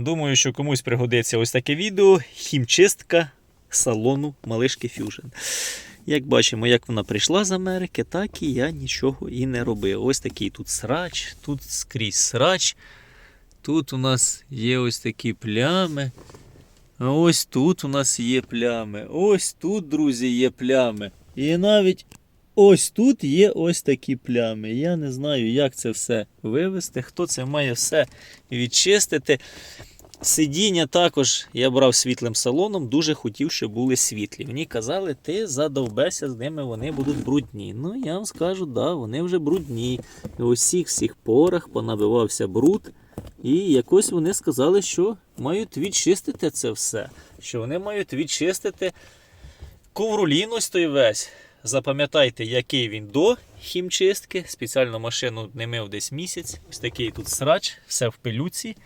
Думаю, що комусь пригодиться ось таке відео. Хімчистка салону Малишки Fusion. Як бачимо, як вона прийшла з Америки, так і я нічого і не робив. Ось такий тут срач, тут скрізь срач. Тут у нас є ось такі плями. Ось тут у нас є плями. Ось тут, друзі, є плями. І навіть ось тут є ось такі плями. Я не знаю, як це все вивести, хто це має все відчистити. Сидіння також я брав світлим салоном, дуже хотів, щоб були світлі. Мені казали, ти задовбеся з ними, вони будуть брудні. Ну, я вам скажу, да, вони вже брудні. У всіх всіх порах понабивався бруд. І якось вони сказали, що мають відчистити це все. Що вони мають відчистити ковролін ось той весь. Запам'ятайте, який він до хімчистки. Спеціально машину не мив десь місяць. Ось такий тут срач, все в пилюці.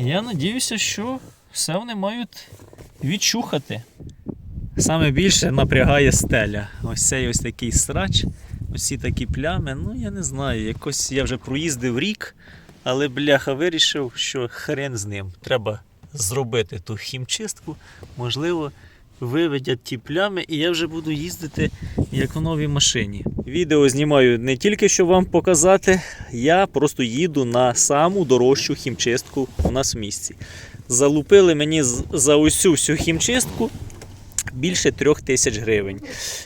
Я надіюся, що все вони мають відчухати. Саме більше напрягає стеля. Ось цей ось такий срач, ось ці такі плями. Ну, я не знаю, якось я вже проїздив рік, але бляха вирішив, що хрен з ним. Треба зробити ту хімчистку. Можливо, виведять ті плями, і я вже буду їздити як у новій машині. Відео знімаю не тільки щоб вам показати, я просто їду на саму дорожчу хімчистку у нас в місті. Залупили мені за усю всю хімчистку більше трьох тисяч гривень.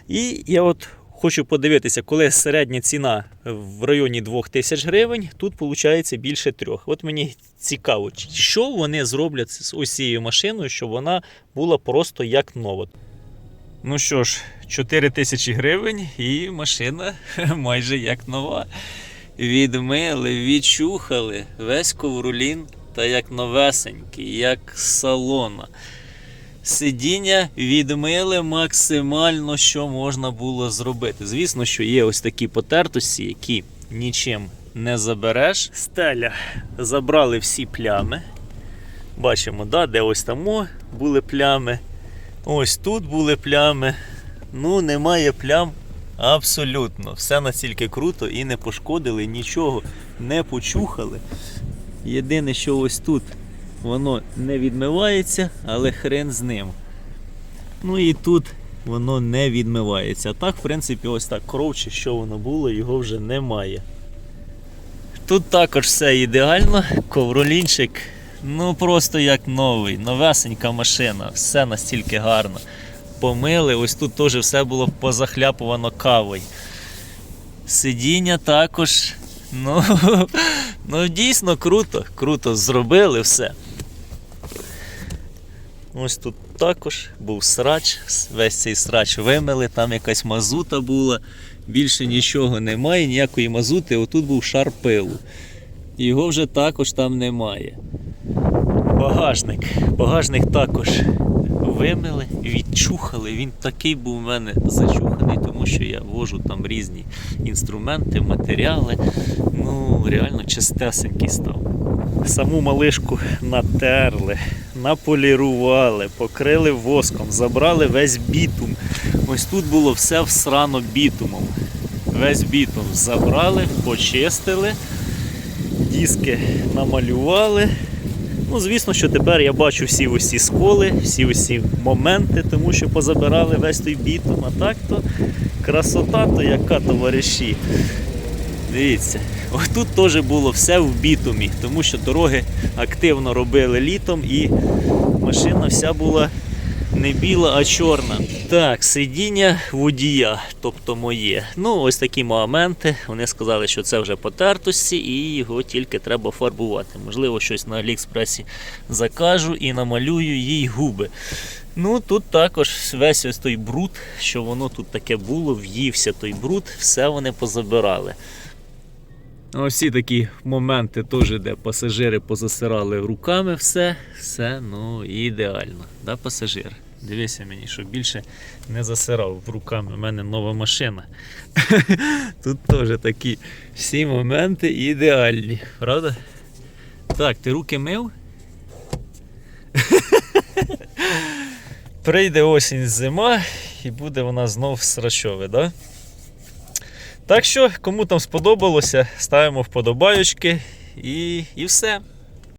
І я от хочу подивитися, коли середня ціна в районі 2 тисяч гривень, тут виходить більше трьох. От мені цікаво, що вони зроблять з ось цією машиною, щоб вона була просто як нова. Ну що ж, 4 тисячі гривень і машина майже як нова. Відмили, відчухали весь ковролін та як новесенький, як салона. Сидіння відмили максимально, що можна було зробити. Звісно, що є ось такі потертості, які нічим не забереш. Стеля забрали всі плями. Бачимо, да, де ось там були плями. Ось тут були плями. Ну, немає плям абсолютно. Все настільки круто і не пошкодили, нічого не почухали. Єдине, що ось тут воно не відмивається, але хрен з ним. Ну і тут воно не відмивається. Так, в принципі, ось так кровче, що воно було, його вже немає. Тут також все ідеально, ковролінчик, ну просто як новий, новесенька машина, все настільки гарно. Помили, ось тут теж все було позахляпувано кавою. Сидіння також, ну, ну дійсно круто, круто зробили все. Ось тут також був срач, весь цей срач вимили, там якась мазута була, більше нічого немає, ніякої мазути, отут був шар пилу. Його вже також там немає. Багажник. Багажник також вимили, відчухали. Він такий був у мене зачуханий, тому що я вожу там різні інструменти, матеріали. Ну, реально чистесенький став. Саму малишку натерли, наполірували, покрили воском, забрали весь бітум. Ось тут було все всрано бітумом. Весь бітум забрали, почистили, диски намалювали. Ну, звісно, що тепер я бачу всі ці сколи, всі ці моменти, тому що позабирали весь той бітум. А так то красота, то яка товариші. Дивіться, ось тут теж було все в бітумі, тому що дороги активно робили літом і машина вся була не біла, а чорна. Так, сидіння водія, тобто моє. Ну, ось такі моменти. Вони сказали, що це вже потертості і його тільки треба фарбувати. Можливо, щось на Аліекспресі закажу і намалюю їй губи. Ну, тут також весь ось той бруд, що воно тут таке було, в'ївся той бруд, все вони позабирали. Ось ці такі моменти теж, де пасажири позасирали руками все, все ну ідеально. Да, пасажир? Дивися мені, щоб більше не засирав руками. У мене нова машина. Тут теж такі всі моменти ідеальні, правда? Так, ти руки мив? Прийде осінь зима і буде вона знов срачове, да? Так що, кому там сподобалося, ставимо вподобайочки і, і все.